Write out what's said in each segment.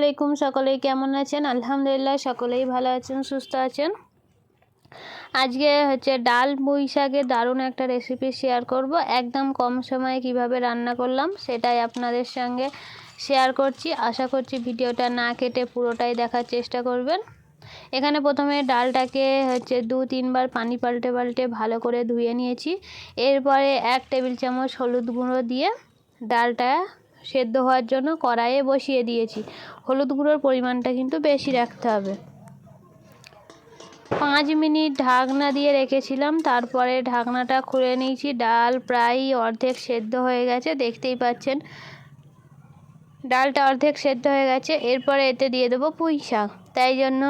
আলাইকুম সকলেই, কেমন আছেন? আলহামদুলিল্লাহ, সকলেই ভালো আছেন, সুস্থ আছেন? আজকে হচ্ছে ডাল শাকের দারুণ একটা রেসিপি শেয়ার করব। একদম কম সময়ে কীভাবে রান্না করলাম, সেটাই আপনাদের সঙ্গে শেয়ার করছি। আশা করছি ভিডিওটা না কেটে পুরোটাই দেখার চেষ্টা করবেন। এখানে প্রথমে ডালটাকে হচ্ছে দু, তিনবার পানি পাল্টে পাল্টে ভালো করে ধুয়ে নিয়েছি। এরপরে এক টেবিল চামচ হলুদ গুঁড়ো দিয়ে ডালটা সেদ্ধ হওয়ার জন্য কড়াইয়ে বসিয়ে দিয়েছি। হলুদ গুঁড়োর পরিমাণটা কিন্তু বেশি রাখতে হবে। পাঁচ মিনিট ঢাকনা দিয়ে রেখেছিলাম, তারপরে ঢাকনাটা খুলে নিয়েছি। ডাল প্রায় অর্ধেক সেদ্ধ হয়ে গেছে, দেখতেই পাচ্ছেন। ডালটা অর্ধেক সেদ্ধ হয়ে গেছে, এরপরে এতে দিয়ে দেবো পুঁই শাক। তাই জন্য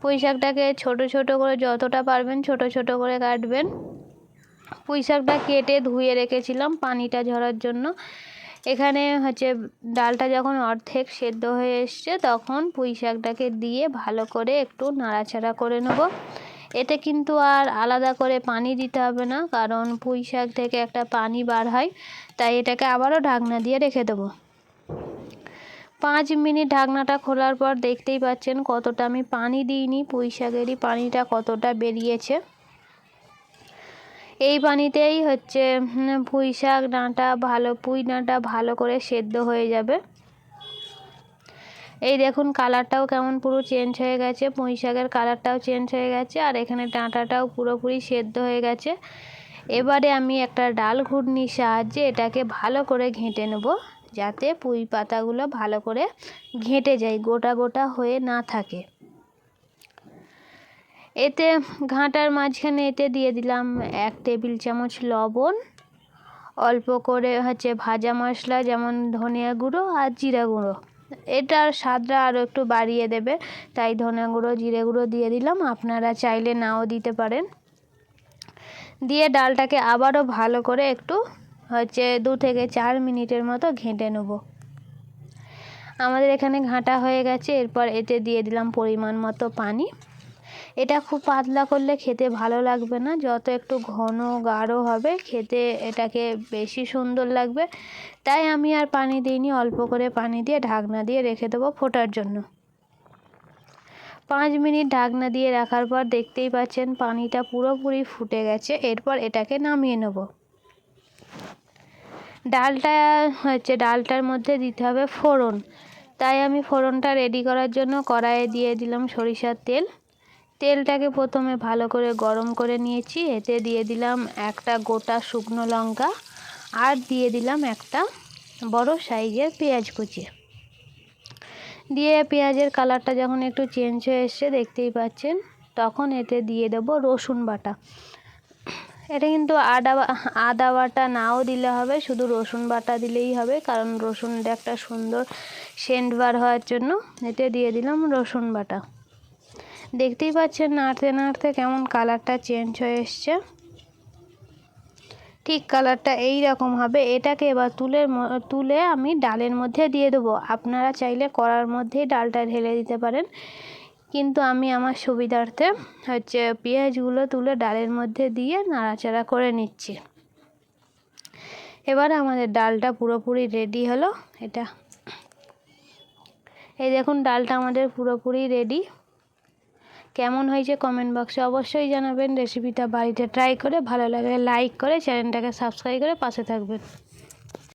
পুঁই শাকটাকে ছোটো ছোটো করে যতটা পারবেন ছোট ছোট করে কাটবেন। পুঁই শাকটা কেটে ধুয়ে রেখেছিলাম পানিটা ঝরার জন্য। এখানে হচ্ছে ডালটা যখন অর্ধেক সেদ্ধ হয়ে এসছে, তখন পুঁই শাকটাকে দিয়ে ভালো করে একটু নাড়াচাড়া করে নেব। এতে কিন্তু আর আলাদা করে পানি দিতে হবে না, কারণ পুঁই শাক থেকে একটা পানি বার হয়, তাই এটাকে আবারও ঢাকনা দিয়ে রেখে দেবো। পাঁচ মিনিট ঢাকনাটা খোলার পর দেখতেই পাচ্ছেন কতটা আমি পানি দিইনি, পুঁই শাকেরই পানিটা কতটা বেরিয়েছে। এই পানিতেই হচ্ছে পুঁই শাক, ডাঁটা, ভালো পুঁই ডাঁটা ভালো করে সেদ্ধ হয়ে যাবে। এই দেখুন কালারটাও কেমন পুরো চেঞ্জ হয়ে গেছে, পুঁই শাকের কালারটাও চেঞ্জ হয়ে গেছে, আর এখানে ডাঁটাটাও পুরোপুরি সেদ্ধ হয়ে গেছে। এবারে আমি একটা ডাল ঘুটনির সাহায্যে এটাকে ভালো করে ঘেঁটে নেব, যাতে পুঁই পাতাগুলো ভালো করে ঘেঁটে যায়, গোটা গোটা হয়ে না থাকে। এতে ঘাঁটার মাঝখানে এতে দিয়ে দিলাম এক টেবিল চামচ লবণ, অল্প করে হচ্ছে ভাজা মশলা যেমন ধনিয়া গুঁড়ো আর জিরা গুঁড়ো। এটার স্বাদটা আরও একটু বাড়িয়ে দেবে, তাই ধনিয়া গুঁড়ো, জিরে গুঁড়ো দিয়ে দিলাম। আপনারা চাইলে নাও দিতে পারেন। দিয়ে ডালটাকে আবারও ভালো করে একটু হচ্ছে দু থেকে চার মিনিটের মতো ঘেঁটে নেব। আমাদের এখানে ঘাঁটা হয়ে গেছে, এরপর এতে দিয়ে দিলাম পরিমাণ মতো পানি। এটা খুব পাতলা করলে খেতে ভালো লাগবে না। যত একটু ঘন গাঢ় হবে, খেতে এটাকে বেশি সুন্দর লাগবে। তাই আমি আর পানি দিইনি, অল্প করে পানি দিয়ে ঢাকনা দিয়ে রেখে দেবো ফোটার জন্য। পাঁচ মিনিট ঢাকনা দিয়ে রাখার পর দেখতেই পাচ্ছেন পানিটা পুরোপুরি ফুটে গেছে। এরপর এটাকে নামিয়ে নেব। ডালটা হচ্ছে, ডালটার মধ্যে দিতে হবে ফোড়ন। তাই আমি ফোড়নটা রেডি করার জন্য কড়াইয়ে দিয়ে দিলাম সরিষার তেল। তেলটাকে প্রথমে ভালো করে গরম করে নিয়েছি, এতে দিয়ে দিলাম একটা গোটা শুকনো লঙ্কা আর দিয়ে দিলাম একটা বড় সাইজের পেঁয়াজ কুচি। দিয়ে পেঁয়াজের কালারটা যখন একটু চেঞ্জ হয়ে এসছে, দেখতেই পাচ্ছেন, তখন এতে দিয়ে দেবো রসুন বাটা। এটা কিন্তু আদা আদা বাটা নাও দিলে হবে, শুধু রসুন বাটা দিলেই হবে, কারণ রসুনটা একটা সুন্দর সেন্ট বার হওয়ার জন্য। এতে দিয়ে দিলাম রসুন বাটা। দেখতেই পাচ্ছেন নাড়তে নাড়তে কেমন কালারটা চেঞ্জ হয়ে এসছে। ঠিক কালারটা এই রকম হবে। এটাকে এবার তুলে তুলে আমি ডালের মধ্যে দিয়ে দেবো। আপনারা চাইলে কড়ার মধ্যেই ডালটা ঢেলে দিতে পারেন। কিন্তু আমি আমার সুবিধার্থে হচ্ছে পেঁয়াজগুলো তুলে ডালের মধ্যে দিয়ে নাড়াচাড়া করে নিচ্ছি। এবার আমাদের ডালটা পুরোপুরি রেডি হলো। এটা এই দেখুন, ডালটা আমাদের পুরোপুরি রেডি। কেমন হয়েছে কমেন্ট বক্সে অবশ্যই জানাবেন। রেসিপিটা বাড়িতে ট্রাই করে ভালো লাগে লাইক করে চ্যানেলটাকে সাবস্ক্রাইব করে পাশে থাকবেন।